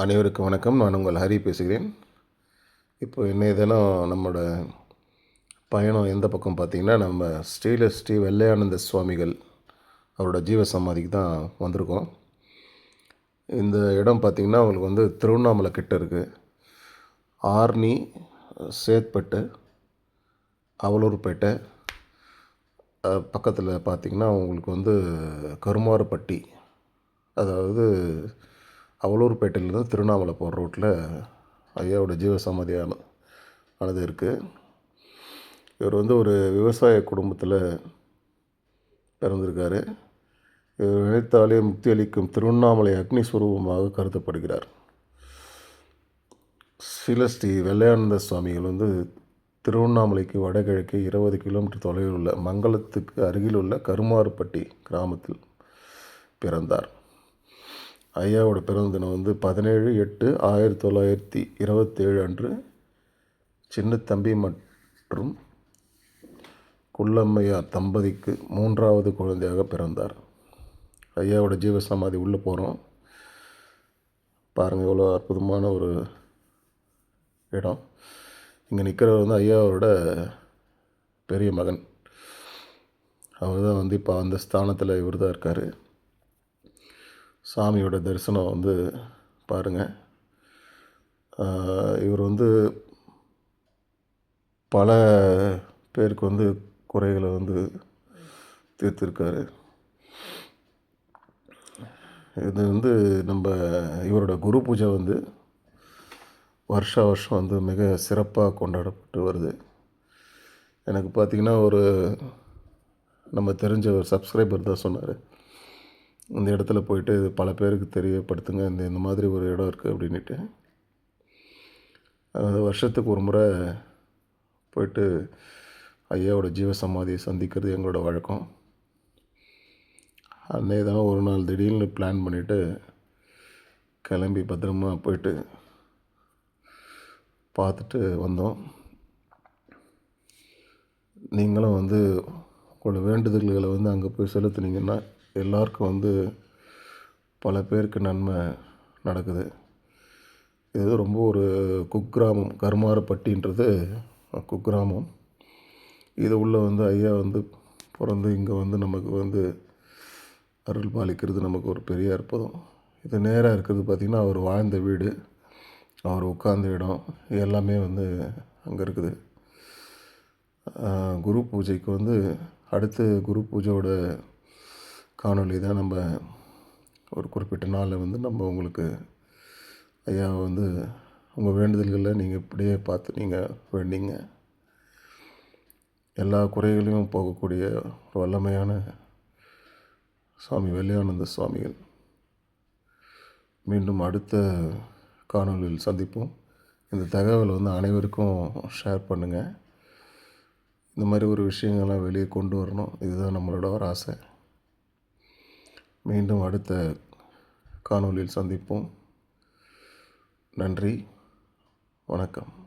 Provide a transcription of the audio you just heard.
அனைவருக்கும் வணக்கம். நான் உங்கள் ஹரி பேசுகிறேன். இப்போ இன்றைய தினம் நம்மளோட பயணம் எந்த பக்கம் பார்த்திங்கன்னா நம்ம ஸ்ரீல ஸ்ரீ வெள்ளையானந்த சுவாமிகள் அவரோட ஜீவ சமாதிக்கு தான் வந்திருக்கோம். இந்த இடம் பார்த்திங்கன்னா உங்களுக்கு வந்து திருவண்ணாமலை கிட்ட இருக்குது ஆர்னி சேத்பட்டு அவலூர்பேட்டை. பக்கத்தில் பார்த்திங்கன்னா உங்களுக்கு வந்து கருமாறுப்பட்டி அதாவது அவலூர்பேட்டையிலேருந்து திருவண்ணாமலை போகிற ரோட்டில் ஐயாவோட ஜீவசமாதி ஆன ஆனது இருக்குது இவர் வந்து ஒரு விவசாய குடும்பத்தில் பிறந்திருக்காரு. இவர் நினைத்தாலே முக்தி அளிக்கும் திருவண்ணாமலை அக்னி சுரூபமாக கருதப்படுகிறார். சில ஸ்ரீ வெள்ளையானந்த சுவாமிகள் வந்து திருவண்ணாமலைக்கு வடகிழக்கு இருபது கிலோமீட்டர் தொலைவில் உள்ள மங்களத்துக்கு அருகில் உள்ள கருமாறுப்பட்டி கிராமத்தில் பிறந்தார். ஐயாவோட பிறந்த தினம் வந்து பதினேழு எட்டு ஆயிரத்தி தொள்ளாயிரத்தி இருபத்தேழு அன்று சின்ன தம்பி மற்றும் குள்ளம்மையார் தம்பதிக்கு மூன்றாவது குழந்தையாக பிறந்தார். ஐயாவோட ஜீவசமாதி உள்ளே போகிறோம். பாருங்கள் எவ்வளோ அற்புதமான ஒரு இடம். இங்கே நிற்கிறவர் வந்து ஐயாவோட பெரிய மகன். அவர் தான் வந்து இப்போ அந்த ஸ்தானத்தில் இவர் தான் இருக்கார். சாமியோட தரிசனம் வந்து பாருங்கள் இவர் வந்து பல பேருக்கு வந்து குறைகளை வந்து தீர்த்திருக்காரு. இது வந்து நம்ம இவரோட குரு பூஜை வந்து வருஷா வருஷம் வந்து மிக சிறப்பாக கொண்டாடப்பட்டு வருது. எனக்கு பார்த்திங்கன்னா ஒரு நம்ம தெரிஞ்ச ஒரு சப்ஸ்கிரைபர் தான் சொன்னார். இந்த இடத்துல போயிட்டு பல பேருக்கு தெரியப்படுத்துங்க இந்த இந்த மாதிரி ஒரு இடம் இருக்குது அப்படின்ட்டு அது வருஷத்துக்கு ஒரு முறை போயிட்டு ஐயாவோட ஜீவ சமாதியை சந்திக்கிறது எங்களோட வழக்கம். அன்னைய தான் ஒரு நாள் திடீர்னு பிளான் பண்ணிவிட்டு கிளம்பி பத்திரமா போயிட்டு பார்த்துட்டு வந்தோம். நீங்களும் வந்து உங்களோட வேண்டுதல்களை வந்து அங்கே போய் செலுத்துனீங்கன்னா எல்லாருக்கும் வந்து பல பேருக்கு நன்மை நடக்குது. இது ரொம்ப ஒரு குக்கிராமம் கருமாரப்பட்டின்றது குக்கிராமம். இது உள்ளே வந்து ஐயா வந்து பிறந்து இங்கே வந்து நமக்கு வந்து அருள் பாலிக்கிறது நமக்கு ஒரு பெரிய அற்புதம். இது நேராக இருக்கிறது பார்த்திங்கன்னா அவர் வாழ்ந்த வீடு அவர் உட்கார்ந்த இடம் எல்லாமே வந்து அங்கே இருக்குது. குரு பூஜைக்கு வந்து அடுத்து குரு பூஜையோட காணொளி தான் நம்ம ஒரு குறிப்பிட்ட நாளில் வந்து நம்ம உங்களுக்கு ஐயா வந்து உங்கள் வேண்டுதல்களை நீங்கள் இப்படியே பார்த்து நீங்கள் வேண்டிங்க. எல்லா குறைகளையும் போகக்கூடிய ஒரு வல்லமையான சுவாமி வெள்ளையானந்த சுவாமிகள் மீண்டும் அடுத்த காணொலியில் சந்திப்போம். இந்த தகவல் வந்து அனைவருக்கும் ஷேர் பண்ணுங்கள் இந்த மாதிரி ஒரு விஷயங்கள்லாம் வெளியே கொண்டு வரணும். இதுதான் நம்மளோட ஒரு ஆசை. மீண்டும் அடுத்த காணொலியில் சந்திப்போம். நன்றி. வணக்கம்.